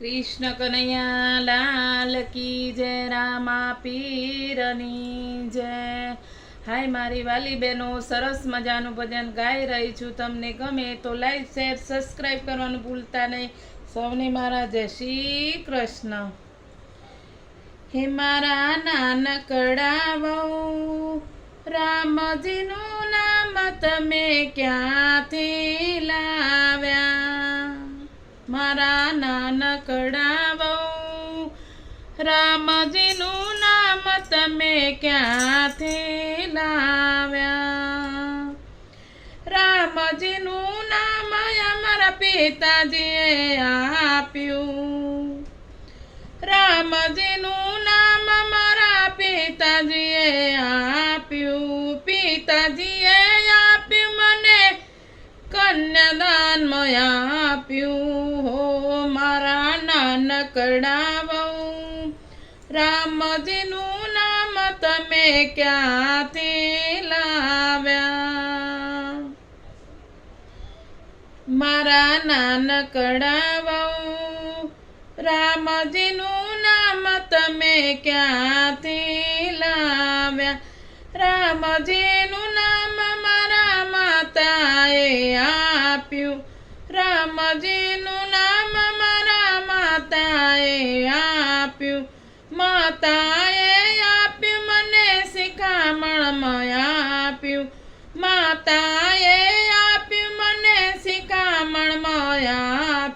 કૃષ્ણ કનૈયા લાલ કી જય, રામા પીરની જય. હાય મારી વાલી બહેનો, સરસ મજાનું ભજન ગાઈ રહી છું તમને ગમે તો લાઈક, શેર, સબસ્ક્રાઈબ કરવાનું ભૂલતા નહીં. સૌને મારા જય શ્રી કૃષ્ણ. હે મારા નાનકડા વહુ, રામજીનું નામ તમે ક્યાંથી લાવ્યા ક્યાંથી લાવ્યા? રામજીનું નામ અમારા પિતાજીએ આપ્યું. રામજીનું નામ મારા પિતાજીએ આપ્યું. પિતાજીએ આપ્યું મને કન્યાદાન આપ્યું. હો મારા નાનકડા વહુ, રામજીનું ક્યાંથી લાવ્યા? મારા નાનકડા વહુ રામજીનું નામ તમે ક્યાંથી લાવ્યા? રામજીનું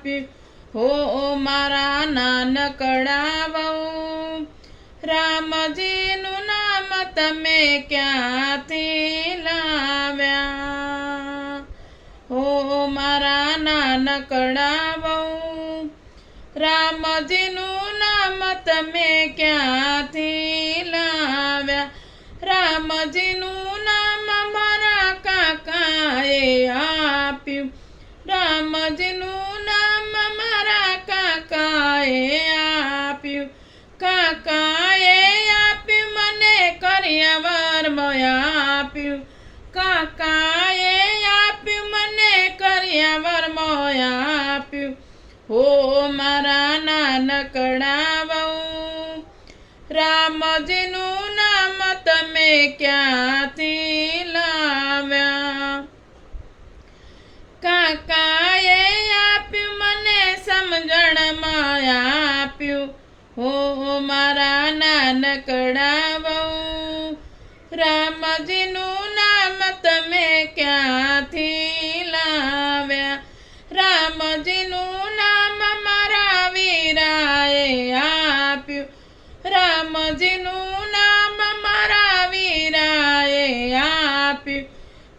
આપ્યું હો મારા નાનકડા વહુ રામજીનું નામ તમે ક્યાંથી લાવ્યા? હો મારા નાનકડા વહુ રામજીનું નામ તમે ક્યાંથી આપ્યું? કાકાએ આપ્યું, મને કર્યાવરમાં આપ્યું. હો મારા નાનકડા વહુ, રામજીનું નામ તમે ક્યાંથી લાવ્યા? કાકાએ આપ્યું, મને સમજણ માયા આપ્યું. હો મારા નાનકડા રામજીનું નામ તમે ક્યાંથી લાવ્યા? રામજીનું નામ મારા વીરાએ આપ્યું. રામજીનું નામ મારા વીરાએ આપ્યું.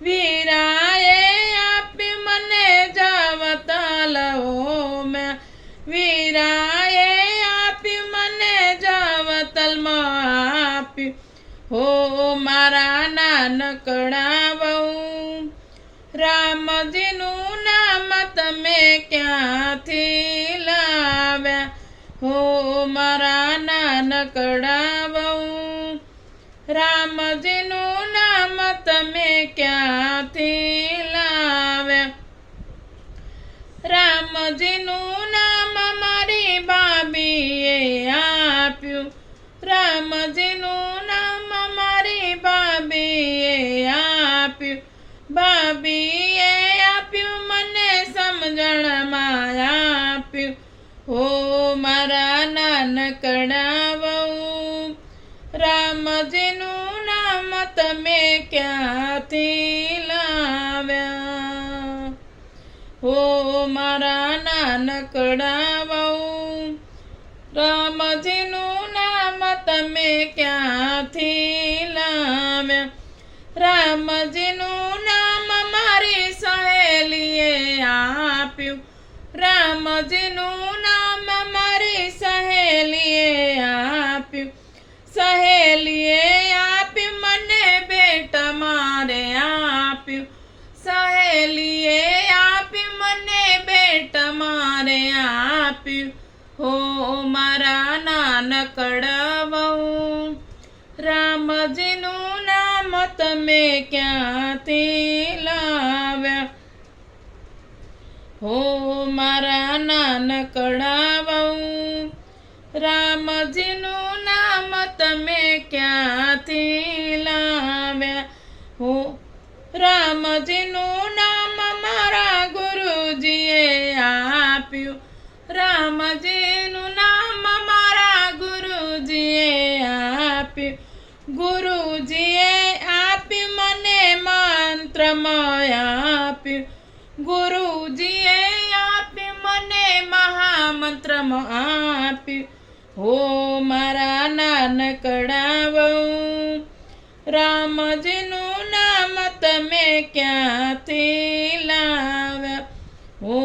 વીરાએ આપ્યું મને જવતલ મેં વીરાએ આપ્યું મને જવતલમાં આપ્યું હો મારા નાનકડા વહુ રામજીનું નામ તમે ક્યાંથી લાવ્યા? હો મારા નાનકડા વહુ રામજીનું નામ તમે ક્યાંથી લાવ્યા? રામજીનું નામ મારી ભાભીએ આપ્યું. રામજીનું ભાભીએ આપ્યું, મને સમજણ માયા આપ્યું. હો, મારા નાનકડા વહુ રામજીનું નામ તમે ક્યાંથી લાવ્યા? હો, મારા નાનકડા વહુ રામજીનું નામ તમે ક્યાંથી લાવ્યા? રામજીનું રામજીનું નામ મારી સહેલીએ આપ્યું. સહેલીએ આપ્યું, મને ભેટ મારે આપ્યું. સહેલીએ આપ્યું, મને ભેટ મારે આપ્યું. હો મારા નાનકડા વહુ, રામજીનું નામ તમે ક્યાંથી લાવ્યા? હો મારા નાનકડા વહુ રામજીનું નામ તમે ક્યાંથી લાવ્યા? હો રામજીનું નામ મારા ગુરુજીએ આપ્યું. રામજીનું નામ મારા ગુરુજીએ આપ્યું. ગુરુજીએ આપ્યું, મને મંત્રમય આપ્યું. મને મહામંત્રમાં આપ્યું હો મારા નાનકડા વહુ રામજીનું નામ તમે ક્યાંથી લાવ્યા? હો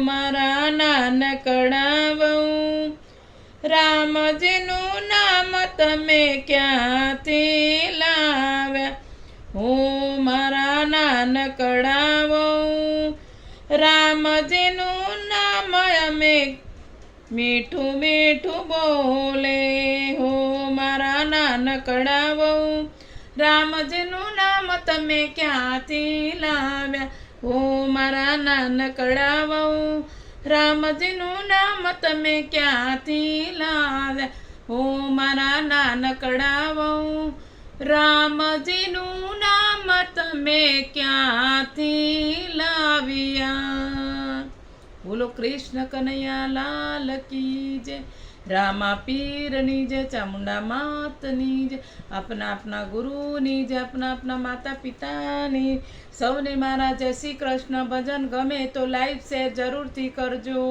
મારા નાનકડા વહુ રામજીનું નામ તમે ક્યાંથી મીઠું મીઠું બોલે હો મારા નાનકડા વહુ રામજીનું નામ તમે ક્યાંથી લાવ્યા? હો મારા નાનકડા વહુ રામજીનું નામ તમે ક્યાંથી લાવ્યા? હો મારા નાનકડા વહુ રામજીનું નામ તમે ક્યાંથી લાવ્યા? બોલો કૃષ્ણ કનૈયા, લાલ કી જય. રામા પીરની જય, ચામુંડા માતની જય. આપના આપના ગુરુની જય, આપના આપના માતા પિતાની સૌને મારા જય શ્રી કૃષ્ણ. ભજન ગમે તો લાઈવ શેર જરૂરથી કરજો.